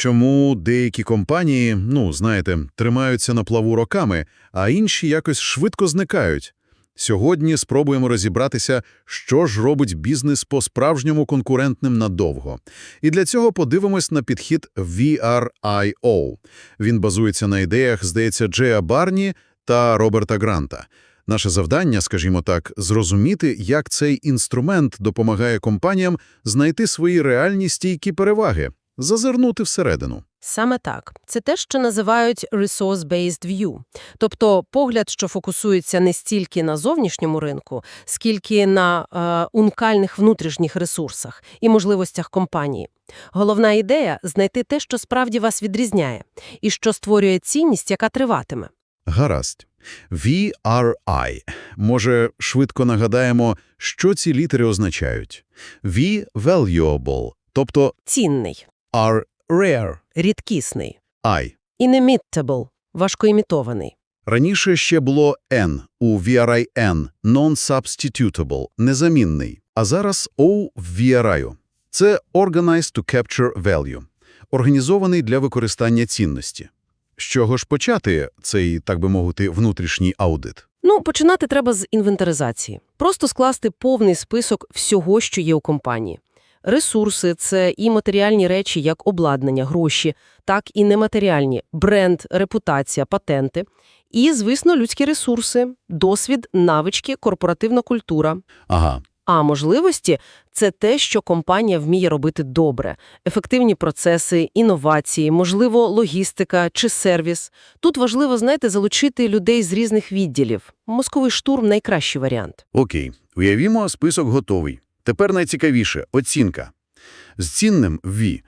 Чому деякі компанії, ну, знаєте, тримаються на плаву роками, а інші якось швидко зникають? Сьогодні спробуємо розібратися, що ж робить бізнес по-справжньому конкурентним надовго. І для цього подивимось на підхід VRIO. Він базується на ідеях, здається, Джея Барні та Роберта Гранта. Наше завдання, скажімо так, зрозуміти, як цей інструмент допомагає компаніям знайти свої реальні стійкі переваги, зазирнути всередину. Саме так. Це те, що називають resource-based view, тобто погляд, що фокусується не стільки на зовнішньому ринку, скільки на е, унікальних внутрішніх ресурсах і можливостях компанії. Головна ідея – знайти те, що справді вас відрізняє, і що створює цінність, яка триватиме. Гаразд. VRI. Може, швидко нагадаємо, що ці літери означають. V – valuable, тобто Цінний, R – rare, рідкісний, I. inimitable – важкоімітований. Раніше ще було N у VRIN – non-substitutable, незамінний, а зараз O в VRI. Це Organized to Capture Value, організований для використання цінності. З чого ж почати цей, так би мовити, внутрішній аудит? Ну, починати треба з інвентаризації. Просто скласти повний список всього, що є у компанії. Ресурси – це і матеріальні речі, як обладнання, гроші, так і нематеріальні – бренд, репутація, патенти. І, звісно, людські ресурси, досвід, навички, корпоративна культура. Ага, А можливості – це те, що компанія вміє робити добре. Ефективні процеси, інновації, можливо, логістика чи сервіс. Тут важливо, знаєте, залучити людей з різних відділів. Мозковий штурм – найкращий варіант. окей. Уявімо, список готовий. Тепер найцікавіше – оцінка. З цінним V,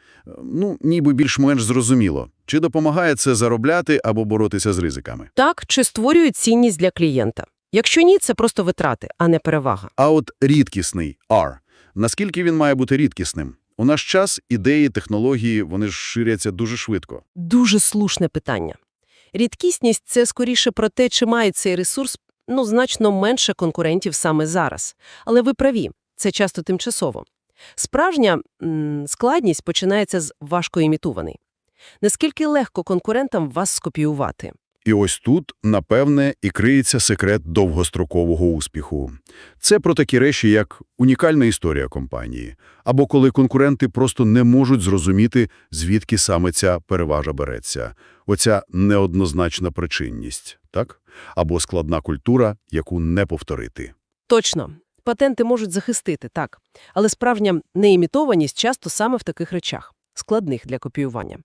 ну, ніби більш-менш зрозуміло. Чи допомагає це заробляти або боротися з ризиками? Так, чи створює цінність для клієнта? Якщо ні, це просто витрати, а не перевага. А от рідкісний R. Наскільки він має бути рідкісним? У наш час ідеї, технології, вони ж ширяться дуже швидко. Дуже слушне питання. Рідкісність – це скоріше про те, чи має цей ресурс ну, значно менше конкурентів саме зараз. Але ви праві, це часто тимчасово. Справжня м, складність починається з важкоімітований. Наскільки легко конкурентам вас скопіювати? І ось тут, напевне, і криється секрет довгострокового успіху. Це про такі речі, як унікальна історія компанії, або коли конкуренти просто не можуть зрозуміти, звідки саме ця переважа береться. Оця неоднозначна причинність, так? Або складна культура, яку не повторити. Точно. Патенти можуть захистити, так. Але справжня неімітованість часто саме в таких речах, складних для копіювання.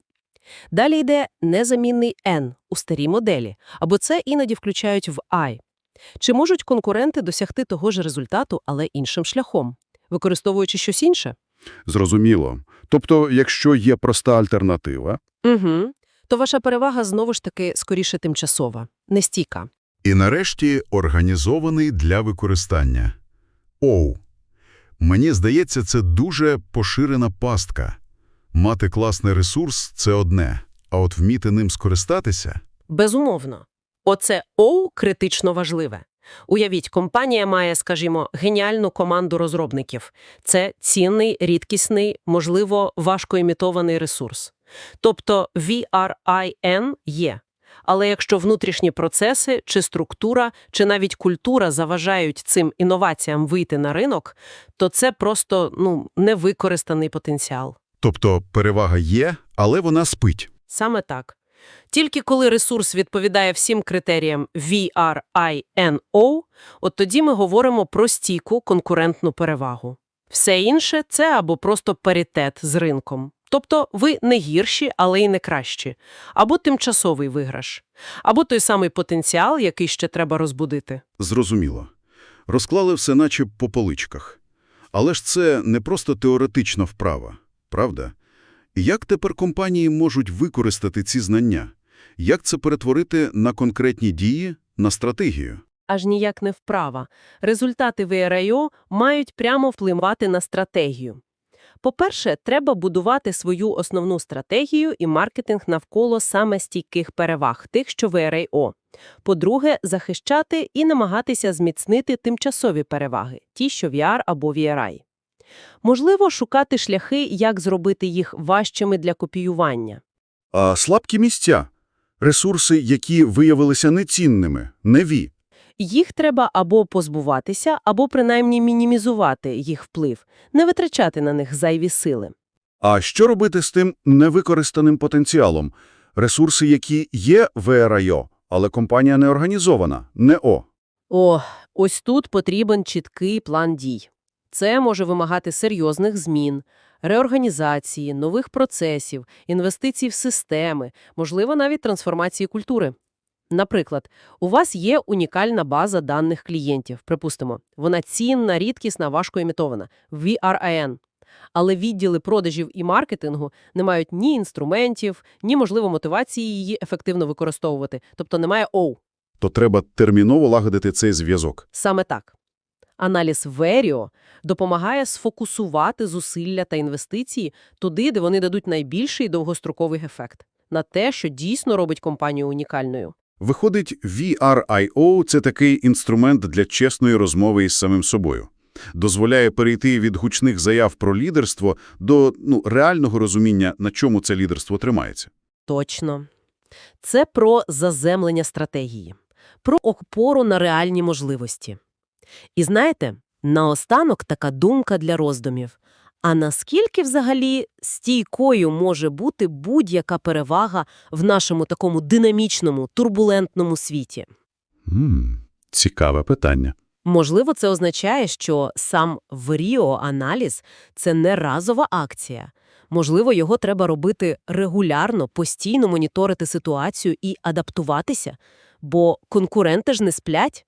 Далі йде незамінний N у старій моделі, або це іноді включають в I. Чи можуть конкуренти досягти того ж результату, але іншим шляхом, використовуючи щось інше? Зрозуміло. Тобто, якщо є проста альтернатива, Угу. То ваша перевага знову ж таки скоріше тимчасова, нестійка. І нарешті організований для використання. Оу. Мені здається, це дуже поширена пастка. Мати класний ресурс – це одне, а от вміти ним скористатися – Безумовно. Оце «оу» критично важливе. Уявіть, компанія має, скажімо, геніальну команду розробників. Це цінний, рідкісний, можливо, важкоімітований ресурс. Тобто VRIN є. Але якщо внутрішні процеси, чи структура, чи навіть культура заважають цим інноваціям вийти на ринок, то це просто ну, невикористаний потенціал. Тобто перевага є, але вона спить. Саме так. Тільки коли ресурс відповідає всім критеріям VRINO, от тоді ми говоримо про стійку конкурентну перевагу. Все інше – це або просто паритет з ринком. Тобто ви не гірші, але й не кращі. Або тимчасовий виграш. Або той самий потенціал, який ще треба розбудити. Зрозуміло. Розклали все наче по поличках. Але ж це не просто теоретична вправа, правда? Як тепер компанії можуть використати ці знання? Як це перетворити на конкретні дії, на стратегію? Аж ніяк не вправа. Результати VRIO мають прямо впливати на стратегію. По-перше, треба будувати свою основну стратегію і маркетинг навколо саме стійких переваг, тих, що VRIO. По-друге, захищати і намагатися зміцнити тимчасові переваги, ті, що VR або VRI. Можливо, шукати шляхи, як зробити їх важчими для копіювання. А слабкі місця – ресурси, які виявилися нецінними, неві. Їх треба або позбуватися, або принаймні мінімізувати їх вплив, не витрачати на них зайві сили. А що робити з тим невикористаним потенціалом? Ресурси, які є в РайО, але компанія не організована, не О. О, ось тут потрібен чіткий план дій. Це може вимагати серйозних змін, реорганізації, нових процесів, інвестицій в системи, можливо, навіть трансформації культури. Наприклад, у вас є унікальна база даних клієнтів, припустимо, вона цінна, рідкісна, важко імітована – VRIN. Але відділи продажів і маркетингу не мають ні інструментів, ні, можливо, мотивації її ефективно використовувати, тобто немає OU. То треба терміново лагодити цей зв'язок. Саме так. Аналіз Веріо допомагає сфокусувати зусилля та інвестиції туди, де вони дадуть найбільший довгостроковий ефект – на те, що дійсно робить компанію унікальною. Виходить, VRIO – це такий інструмент для чесної розмови із самим собою. Дозволяє перейти від гучних заяв про лідерство до ну, реального розуміння, на чому це лідерство тримається. Точно. Це про заземлення стратегії, про опору на реальні можливості. І знаєте, наостанок така думка для роздумів. А наскільки взагалі стійкою може бути будь-яка перевага в нашому такому динамічному, турбулентному світі? М, цікаве питання. Можливо, це означає, що сам ВРІО-аналіз – це не разова акція. Можливо, його треба робити регулярно, постійно моніторити ситуацію і адаптуватися, бо конкуренти ж не сплять.